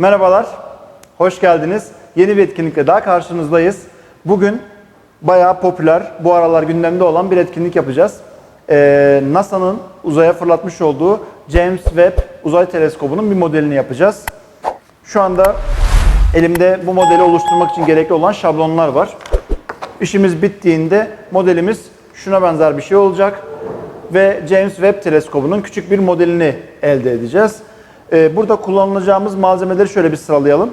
Merhabalar, hoş geldiniz. Yeni bir etkinlikle daha karşınızdayız. Bugün bayağı popüler, bu aralar gündemde olan bir etkinlik yapacağız. Ee, NASA'nın uzaya fırlatmış olduğu James Webb Uzay Teleskobu'nun bir modelini yapacağız. Şu anda elimde bu modeli oluşturmak için gerekli olan şablonlar var. İşimiz bittiğinde modelimiz şuna benzer bir şey olacak ve James Webb Teleskobu'nun küçük bir modelini elde edeceğiz. Ee, Burada kullanılacağımız malzemeleri şöyle bir sıralayalım.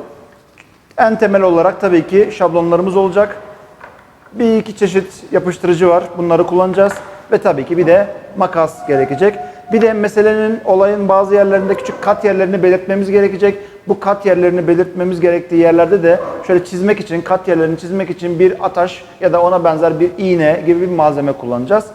En temel olarak tabii ki şablonlarımız olacak. Bir iki çeşit yapıştırıcı var. Bunları kullanacağız. Ve tabii ki bir de makas gerekecek. Bir de meselenin, olayın bazı yerlerinde küçük kat yerlerini belirtmemiz gerekecek. Bu kat yerlerini belirtmemiz gerektiği yerlerde de şöyle çizmek için, kat yerlerini çizmek için bir ataş ya da ona benzer bir iğne gibi bir malzeme kullanacağız.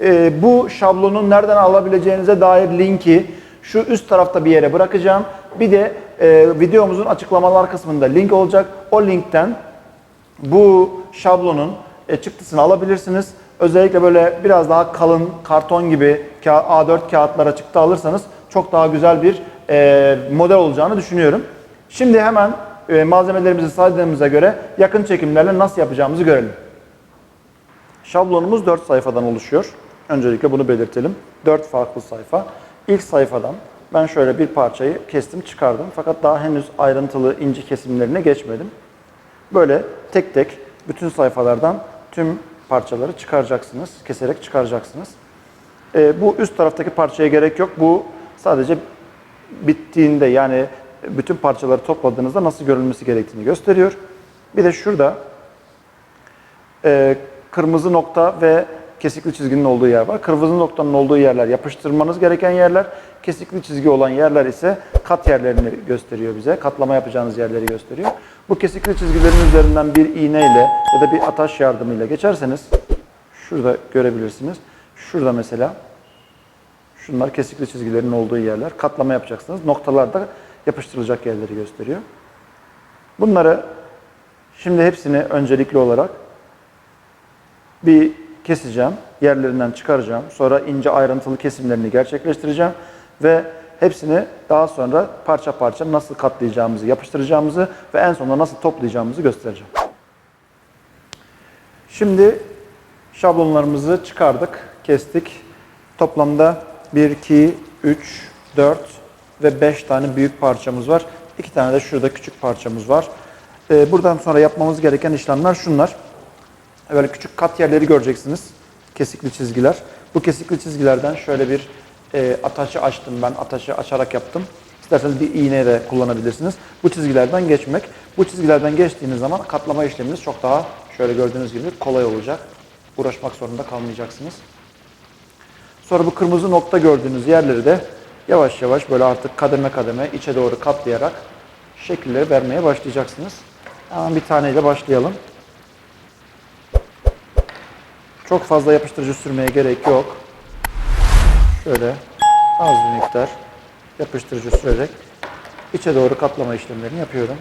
Ee, bu şablonu nereden alabileceğinize dair linki şu üst tarafta bir yere bırakacağım. Bir de e, videomuzun açıklamalar kısmında link olacak. O linkten bu şablonun e, çıktısını alabilirsiniz. Özellikle böyle biraz daha kalın karton gibi ka- A4 kağıtlara çıktı alırsanız çok daha güzel bir e, model olacağını düşünüyorum. Şimdi hemen e, malzemelerimizi saydığımıza göre yakın çekimlerle nasıl yapacağımızı görelim. Şablonumuz 4 sayfadan oluşuyor. Öncelikle bunu belirtelim. 4 farklı sayfa. İlk sayfadan ben şöyle bir parçayı kestim çıkardım. Fakat daha henüz ayrıntılı ince kesimlerine geçmedim. Böyle tek tek bütün sayfalardan tüm parçaları çıkaracaksınız. Keserek çıkaracaksınız. Ee, bu üst taraftaki parçaya gerek yok. Bu sadece bittiğinde yani bütün parçaları topladığınızda nasıl görülmesi gerektiğini gösteriyor. Bir de şurada e, kırmızı nokta ve kesikli çizginin olduğu yer var. Kırmızı noktanın olduğu yerler yapıştırmanız gereken yerler. Kesikli çizgi olan yerler ise kat yerlerini gösteriyor bize. Katlama yapacağınız yerleri gösteriyor. Bu kesikli çizgilerin üzerinden bir iğneyle ya da bir ataş yardımıyla geçerseniz şurada görebilirsiniz. Şurada mesela şunlar kesikli çizgilerin olduğu yerler. Katlama yapacaksınız. Noktalar da yapıştırılacak yerleri gösteriyor. Bunları şimdi hepsini öncelikli olarak bir keseceğim, yerlerinden çıkaracağım. Sonra ince ayrıntılı kesimlerini gerçekleştireceğim ve hepsini daha sonra parça parça nasıl katlayacağımızı, yapıştıracağımızı ve en sonunda nasıl toplayacağımızı göstereceğim. Şimdi şablonlarımızı çıkardık, kestik. Toplamda 1, 2, 3, 4 ve 5 tane büyük parçamız var. 2 tane de şurada küçük parçamız var. Ee, buradan sonra yapmamız gereken işlemler şunlar. Böyle küçük kat yerleri göreceksiniz. Kesikli çizgiler. Bu kesikli çizgilerden şöyle bir e, ataşı açtım ben. Ataşı açarak yaptım. İsterseniz bir iğne de kullanabilirsiniz. Bu çizgilerden geçmek. Bu çizgilerden geçtiğiniz zaman katlama işleminiz çok daha şöyle gördüğünüz gibi kolay olacak. Uğraşmak zorunda kalmayacaksınız. Sonra bu kırmızı nokta gördüğünüz yerleri de yavaş yavaş böyle artık kademe kademe içe doğru katlayarak şekilleri vermeye başlayacaksınız. Hemen bir taneyle başlayalım. Çok fazla yapıştırıcı sürmeye gerek yok. Şöyle az bir miktar yapıştırıcı sürerek içe doğru katlama işlemlerini yapıyorum.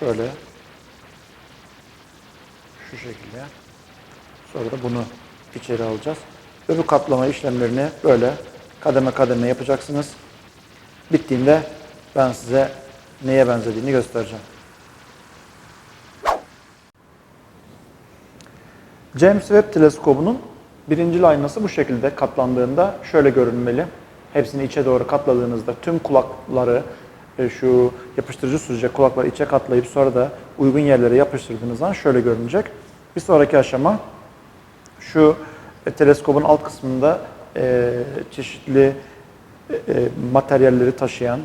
Şöyle şu şekilde. Sonra da bunu içeri alacağız. Bu kaplama işlemlerini böyle kademe kademe yapacaksınız. Bittiğinde ben size neye benzediğini göstereceğim. James Webb Teleskobu'nun birinci aynası bu şekilde katlandığında şöyle görünmeli. Hepsini içe doğru katladığınızda tüm kulakları e, şu yapıştırıcı sürecek kulakları içe katlayıp sonra da uygun yerlere yapıştırdığınız zaman şöyle görünecek. Bir sonraki aşama şu e, teleskobun alt kısmında e, çeşitli materyalleri taşıyan,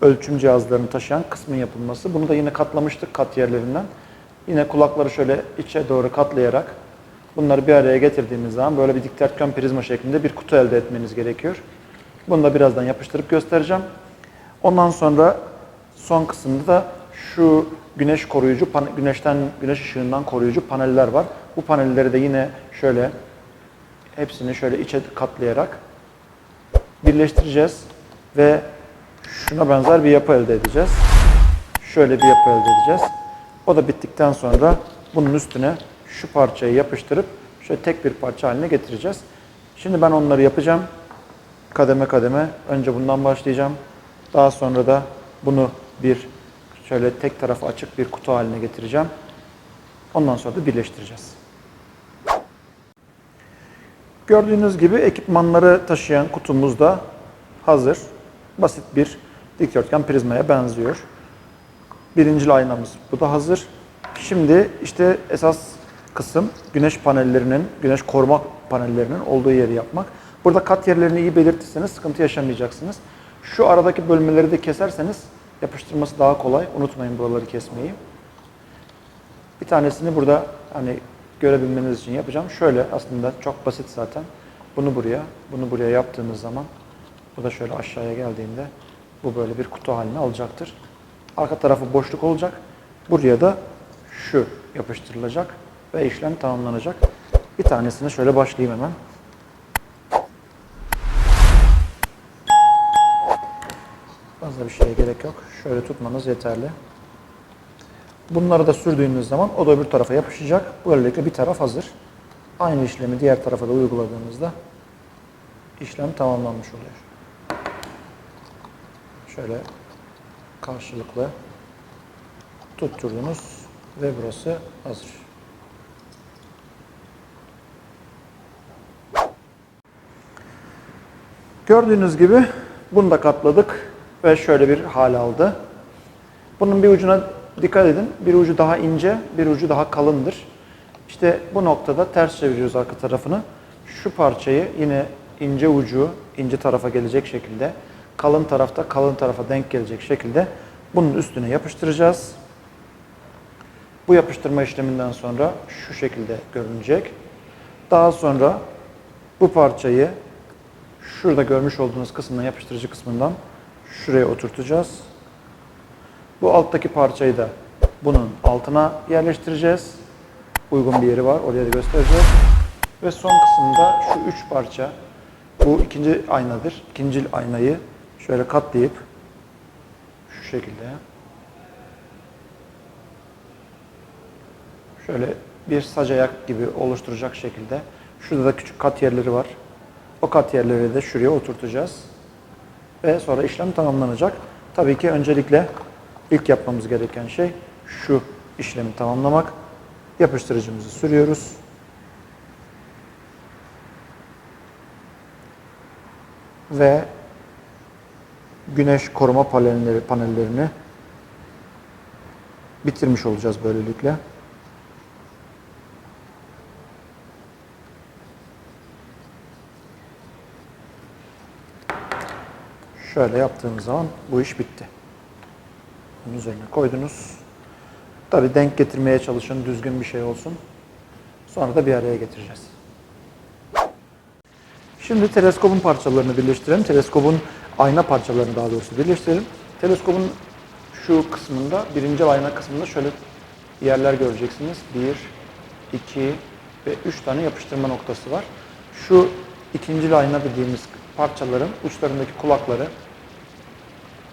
ölçüm cihazlarını taşıyan kısmın yapılması. Bunu da yine katlamıştık kat yerlerinden. Yine kulakları şöyle içe doğru katlayarak bunları bir araya getirdiğimiz zaman böyle bir dikdörtgen prizma şeklinde bir kutu elde etmeniz gerekiyor. Bunu da birazdan yapıştırıp göstereceğim. Ondan sonra son kısımda da şu güneş koruyucu, güneşten güneş ışığından koruyucu paneller var. Bu panelleri de yine şöyle hepsini şöyle içe katlayarak birleştireceğiz ve şuna benzer bir yapı elde edeceğiz. Şöyle bir yapı elde edeceğiz. O da bittikten sonra bunun üstüne şu parçayı yapıştırıp şöyle tek bir parça haline getireceğiz. Şimdi ben onları yapacağım. Kademe kademe. Önce bundan başlayacağım. Daha sonra da bunu bir şöyle tek tarafı açık bir kutu haline getireceğim. Ondan sonra da birleştireceğiz. Gördüğünüz gibi ekipmanları taşıyan kutumuz da hazır. Basit bir dikdörtgen prizmaya benziyor. Birinci aynamız bu da hazır. Şimdi işte esas kısım güneş panellerinin, güneş koruma panellerinin olduğu yeri yapmak. Burada kat yerlerini iyi belirtirseniz sıkıntı yaşamayacaksınız. Şu aradaki bölmeleri de keserseniz yapıştırması daha kolay. Unutmayın buraları kesmeyi. Bir tanesini burada hani görebilmeniz için yapacağım. Şöyle aslında çok basit zaten. Bunu buraya, bunu buraya yaptığınız zaman bu da şöyle aşağıya geldiğinde bu böyle bir kutu haline alacaktır. Arka tarafı boşluk olacak. Buraya da şu yapıştırılacak ve işlem tamamlanacak. Bir tanesini şöyle başlayayım hemen. Fazla bir şeye gerek yok. Şöyle tutmanız yeterli. Bunları da sürdüğünüz zaman o da öbür tarafa yapışacak. Böylelikle bir taraf hazır. Aynı işlemi diğer tarafa da uyguladığınızda işlem tamamlanmış oluyor. Şöyle karşılıklı tutturdunuz ve burası hazır. Gördüğünüz gibi bunu da katladık ve şöyle bir hal aldı. Bunun bir ucuna dikkat edin. Bir ucu daha ince, bir ucu daha kalındır. İşte bu noktada ters çeviriyoruz arka tarafını. Şu parçayı yine ince ucu ince tarafa gelecek şekilde, kalın tarafta kalın tarafa denk gelecek şekilde bunun üstüne yapıştıracağız. Bu yapıştırma işleminden sonra şu şekilde görünecek. Daha sonra bu parçayı şurada görmüş olduğunuz kısımdan yapıştırıcı kısmından şuraya oturtacağız. Bu alttaki parçayı da bunun altına yerleştireceğiz. Uygun bir yeri var. Oraya da göstereceğiz. Ve son kısımda şu üç parça bu ikinci aynadır. İkinci aynayı şöyle katlayıp şu şekilde şöyle bir sac ayak gibi oluşturacak şekilde şurada da küçük kat yerleri var. O kat yerleri de şuraya oturtacağız. Ve sonra işlem tamamlanacak. Tabii ki öncelikle ilk yapmamız gereken şey şu işlemi tamamlamak. Yapıştırıcımızı sürüyoruz. Ve güneş koruma panelleri panellerini bitirmiş olacağız böylelikle. Şöyle yaptığımız zaman bu iş bitti. Bunun üzerine koydunuz. Tabi denk getirmeye çalışın, düzgün bir şey olsun. Sonra da bir araya getireceğiz. Şimdi teleskopun parçalarını birleştirelim. Teleskopun ayna parçalarını daha doğrusu birleştirelim. Teleskopun şu kısmında, birinci ayna kısmında şöyle yerler göreceksiniz. Bir, iki ve üç tane yapıştırma noktası var. Şu ikinci ayna dediğimiz parçaların uçlarındaki kulakları,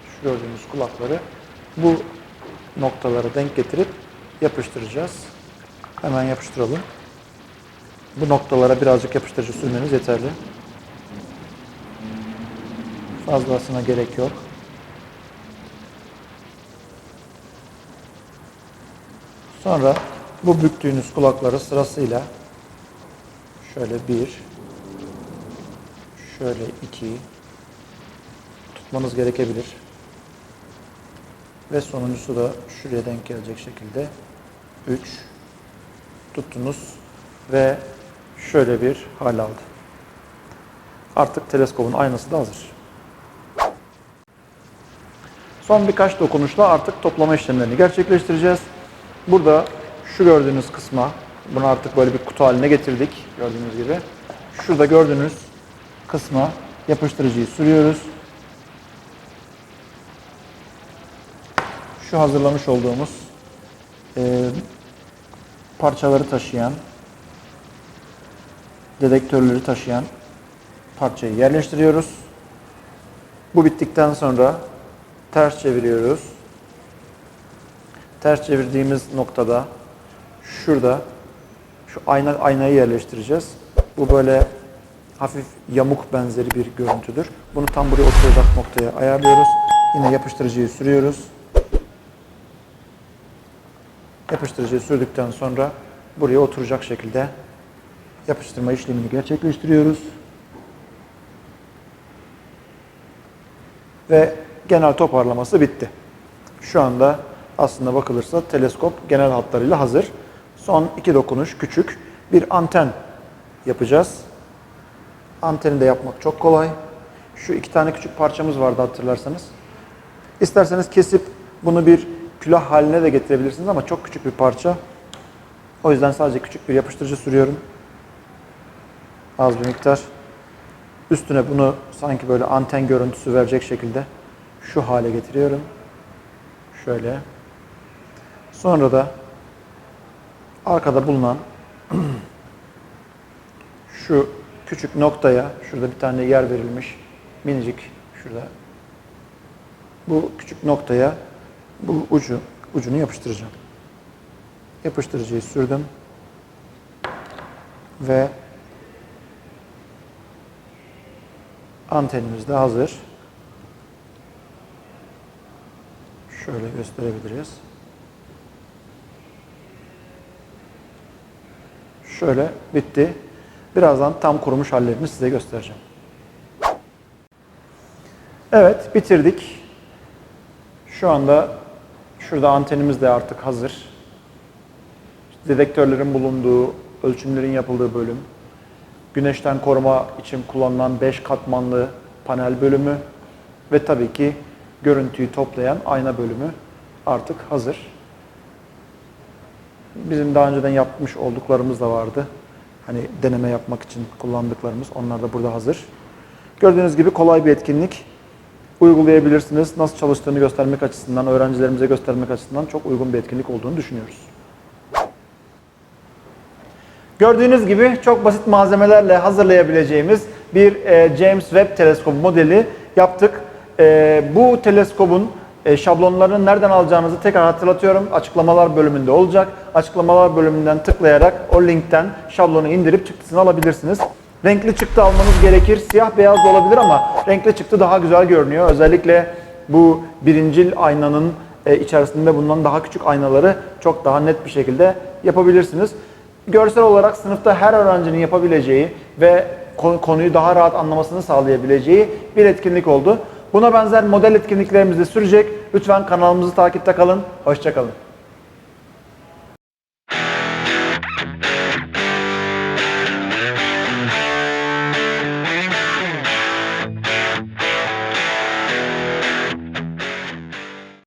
şu gördüğünüz kulakları bu noktalara denk getirip yapıştıracağız. Hemen yapıştıralım. Bu noktalara birazcık yapıştırıcı sürmeniz yeterli. Fazlasına gerek yok. Sonra bu büktüğünüz kulakları sırasıyla şöyle bir, şöyle iki tutmanız gerekebilir. Ve sonuncusu da şuraya denk gelecek şekilde 3 tuttunuz ve şöyle bir hal aldı. Artık teleskopun aynası da hazır. Son birkaç dokunuşla artık toplama işlemlerini gerçekleştireceğiz. Burada şu gördüğünüz kısma, bunu artık böyle bir kutu haline getirdik gördüğünüz gibi. Şurada gördüğünüz kısma yapıştırıcıyı sürüyoruz. Şu hazırlamış olduğumuz e, parçaları taşıyan, dedektörleri taşıyan parçayı yerleştiriyoruz. Bu bittikten sonra ters çeviriyoruz. Ters çevirdiğimiz noktada şurada şu ayna aynayı yerleştireceğiz. Bu böyle hafif yamuk benzeri bir görüntüdür. Bunu tam buraya oturacak noktaya ayarlıyoruz Yine yapıştırıcıyı sürüyoruz. Yapıştırıcıyı sürdükten sonra buraya oturacak şekilde yapıştırma işlemini gerçekleştiriyoruz. Ve genel toparlaması bitti. Şu anda aslında bakılırsa teleskop genel hatlarıyla hazır. Son iki dokunuş küçük bir anten yapacağız. Anteni de yapmak çok kolay. Şu iki tane küçük parçamız vardı hatırlarsanız. İsterseniz kesip bunu bir külah haline de getirebilirsiniz ama çok küçük bir parça. O yüzden sadece küçük bir yapıştırıcı sürüyorum. Az bir miktar. Üstüne bunu sanki böyle anten görüntüsü verecek şekilde şu hale getiriyorum. Şöyle. Sonra da arkada bulunan şu küçük noktaya, şurada bir tane yer verilmiş, minicik şurada. Bu küçük noktaya bu ucu ucunu yapıştıracağım. Yapıştırıcıyı sürdüm. Ve antenimiz de hazır. Şöyle gösterebiliriz. Şöyle bitti. Birazdan tam kurumuş hallerini size göstereceğim. Evet, bitirdik. Şu anda şurada antenimiz de artık hazır. Dedektörlerin bulunduğu, ölçümlerin yapıldığı bölüm. Güneşten koruma için kullanılan 5 katmanlı panel bölümü ve tabii ki görüntüyü toplayan ayna bölümü artık hazır. Bizim daha önceden yapmış olduklarımız da vardı. Hani deneme yapmak için kullandıklarımız. Onlar da burada hazır. Gördüğünüz gibi kolay bir etkinlik. Uygulayabilirsiniz. Nasıl çalıştığını göstermek açısından, öğrencilerimize göstermek açısından çok uygun bir etkinlik olduğunu düşünüyoruz. Gördüğünüz gibi çok basit malzemelerle hazırlayabileceğimiz bir e, James Webb teleskop modeli yaptık. E, bu teleskobun e, şablonlarını nereden alacağınızı tekrar hatırlatıyorum. Açıklamalar bölümünde olacak. Açıklamalar bölümünden tıklayarak o linkten şablonu indirip çıktısını alabilirsiniz. Renkli çıktı almanız gerekir. Siyah beyaz da olabilir ama renkli çıktı daha güzel görünüyor. Özellikle bu birincil aynanın e, içerisinde bulunan daha küçük aynaları çok daha net bir şekilde yapabilirsiniz. Görsel olarak sınıfta her öğrencinin yapabileceği ve konu- konuyu daha rahat anlamasını sağlayabileceği bir etkinlik oldu. Buna benzer model etkinliklerimiz de sürecek. Lütfen kanalımızı takipte kalın. Hoşçakalın.